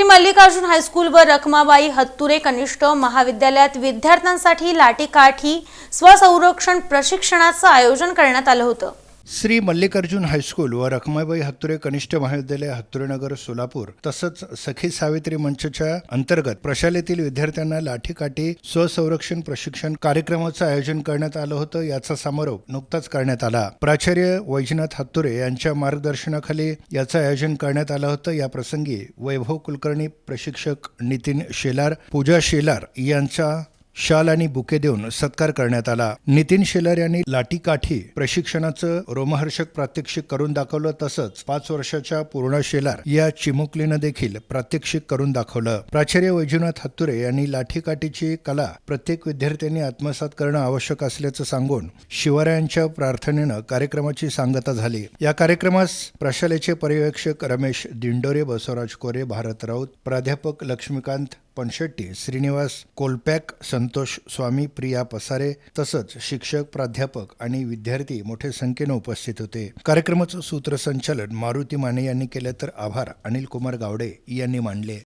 Shri Mallikarjun high school व रखमाबाई हत्तुरे कनिष्ठ महाविद्यालयात विद्यार्थ्यांसाठी लाठीकाठी स्वसंरक्षण प्रशिक्षणाचं आयोजन करण्यात आलं होतं. श्री मल्लिकार्जुन हायस्कूल व रखमाबाई हत्तुरे कनिष्ठ महाविद्यालय हत्तुरेनगर सोलापूर तसंच सखी सावित्री मंचच्या अंतर्गत प्रशालेतील विद्यार्थ्यांना लाठीकाठी स्वसंरक्षण प्रशिक्षण कार्यक्रमाचं आयोजन करण्यात आलं होतं. याचा समारोप नुकताच करण्यात आला. प्राचार्य वैजनाथ हत्तुरे यांच्या मार्गदर्शनाखाली याचं आयोजन करण्यात आलं होतं. या प्रसंगी वैभव कुलकर्णी प्रशिक्षक नितीन शेलार पूजा शेलार यांचा शाल आणि बुके देऊन सत्कार करण्यात आला. नितीन शेलार यांनी लाठीकाठी प्रशिक्षणाचं रोमहर्षक प्रात्यक्षिक करून दाखवलं तसंच पाच वर्षाच्या पूर्ण शेलार या चिमुकलीनं देखील प्रात्यक्षिक करून दाखवलं. प्राचार्य वैजनाथ हत्तुरे यांनी लाठीकाठीची कला प्रत्येक विद्यार्थ्यांनी आत्मसात करणं आवश्यक असल्याचं सांगून शिवरायांच्या प्रार्थनेनं कार्यक्रमाची सांगता झाली. या कार्यक्रमास प्रशालेचे पर्यवेक्षक रमेश दिंडोरे बसवराज कोरे भारत राऊत प्राध्यापक लक्ष्मीकांत पणशेट्टी श्रीनिवास कोलपॅक संतोष स्वामी प्रिया पसारे तसंच शिक्षक प्राध्यापक आणि विद्यार्थी मोठ्या संख्येनं उपस्थित होते. कार्यक्रमाचं सूत्रसंचालन मारुती माने यांनी केलं तर आभार. अनिल कुमार गावडे यांनी मानले.